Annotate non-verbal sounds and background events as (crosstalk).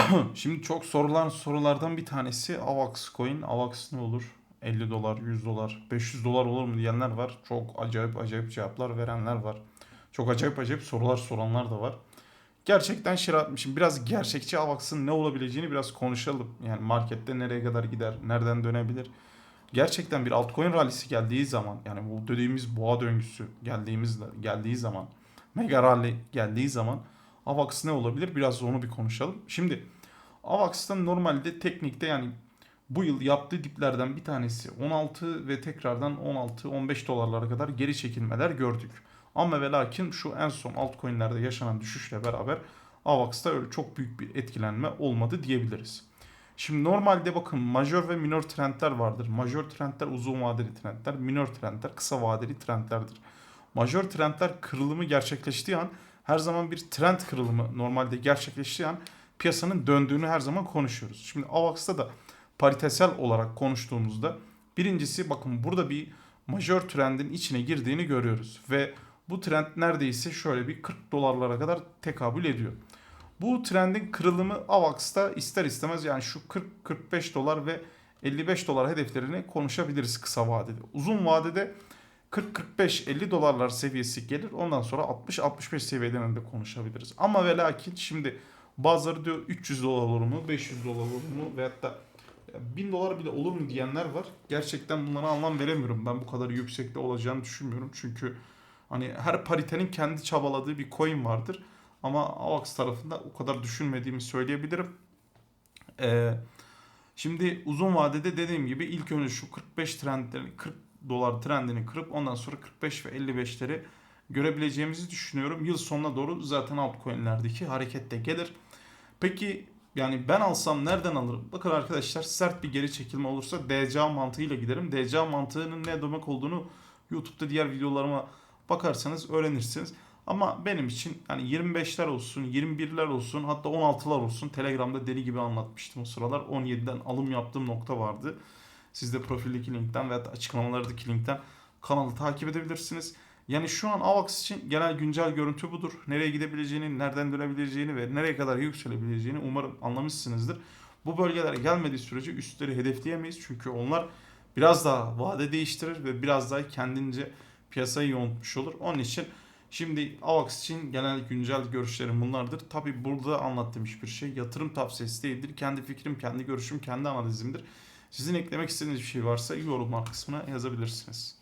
(coughs) Şimdi çok sorulan sorulardan bir tanesi AVAX coin. AVAX ne olur? 50 dolar, 100 dolar, 500 dolar olur mu diyenler var. Çok acayip acayip cevaplar verenler var. Çok acayip acayip sorular soranlar da var. Gerçekten şirat Şimdi biraz gerçekçi AVAX'ın ne olabileceğini biraz konuşalım. Yani markette nereye kadar gider, nereden dönebilir? Gerçekten bir altcoin rallisi geldiği zaman yani bu dediğimiz boğa döngüsü geldiğimiz geldiği zaman mega rally geldiği zaman AVAX ne olabilir? Biraz onu bir konuşalım. Şimdi AVAX'ta normalde teknikte yani bu yıl yaptığı diplerden bir tanesi 16 ve tekrardan 16-15 dolarlara kadar geri çekilmeler gördük. Ama ve lakin şu en son altcoin'lerde yaşanan düşüşle beraber AVAX'ta öyle çok büyük bir etkilenme olmadı diyebiliriz. Şimdi normalde bakın majör ve minor trendler vardır. Majör trendler uzun vadeli trendler, minor trendler kısa vadeli trendlerdir. Majör trendler kırılımı gerçekleştiği an her zaman bir trend kırılımı normalde gerçekleştiği an piyasanın döndüğünü her zaman konuşuyoruz. Şimdi AVAX'ta da paritesel olarak konuştuğumuzda birincisi bakın burada bir majör trendin içine girdiğini görüyoruz ve bu trend neredeyse şöyle bir 40 dolarlara kadar tekabül ediyor. Bu trendin kırılımı AVAX'ta ister istemez yani şu 40-45 dolar ve 55 dolar hedeflerini konuşabiliriz kısa vadede. Uzun vadede 40-45-50 dolarlar seviyesi gelir. Ondan sonra 60-65 seviyeden de konuşabiliriz. Ama ve lakin şimdi bazıları diyor 300 dolar olur mu, 500 dolar olur mu veyahut da 1000 dolar bile olur mu diyenler var. Gerçekten bunlara anlam veremiyorum. Ben bu kadar yüksekte olacağını düşünmüyorum. Çünkü hani her paritenin kendi çabaladığı bir coin vardır. Ama AVAX tarafında o kadar düşünmediğimi söyleyebilirim. Ee, şimdi uzun vadede dediğim gibi ilk önce şu 45 trendlerini 40 dolar trendini kırıp ondan sonra 45 ve 55'leri görebileceğimizi düşünüyorum. Yıl sonuna doğru zaten altcoin'lerdeki hareket de gelir. Peki yani ben alsam nereden alırım? Bakın arkadaşlar sert bir geri çekilme olursa DCA mantığıyla giderim. DCA mantığının ne demek olduğunu YouTube'da diğer videolarıma bakarsanız öğrenirsiniz. Ama benim için yani 25'ler olsun, 21'ler olsun, hatta 16'lar olsun. Telegram'da deli gibi anlatmıştım o sıralar. 17'den alım yaptığım nokta vardı. Siz de profildeki linkten veya açıklamalardaki linkten kanalı takip edebilirsiniz. Yani şu an AVAX için genel güncel görüntü budur. Nereye gidebileceğini, nereden dönebileceğini ve nereye kadar yükselebileceğini umarım anlamışsınızdır. Bu bölgelere gelmediği sürece üstleri hedefleyemeyiz. Çünkü onlar biraz daha vade değiştirir ve biraz daha kendince piyasayı yontmuş olur. Onun için şimdi AVAX için genel güncel görüşlerim bunlardır. Tabi burada anlattığım hiçbir şey yatırım tavsiyesi değildir. Kendi fikrim, kendi görüşüm, kendi analizimdir. Sizin eklemek istediğiniz bir şey varsa yorumlar kısmına yazabilirsiniz.